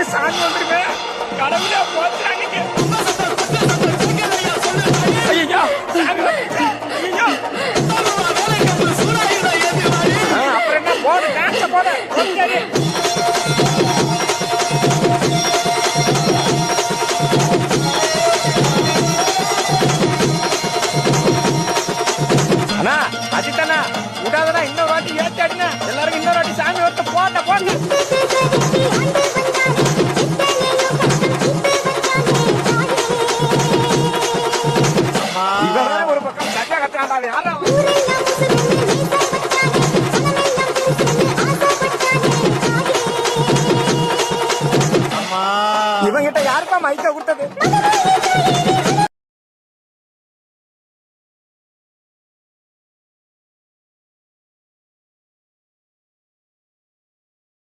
எனக்கு சாமி வந்துருமே கடவுளே போச்சு அன்னைக்கு அப்புறம் என்ன? போடு டான்ஸ போடு. அண்ணா அஜித்தண்ணா விடாதடா இன்னொரு வாட்டி ஏத்தாடினா எல்லாருக்கும் இன்னொரு வாட்டி சாமி ஒருத்த போட்ட போட்டு இவன் ஒரு பக்கம் கட்டா கட்டாண்டா யாரா இவங்கிட்ட யாருப்பா மைக்க கொடுத்தது?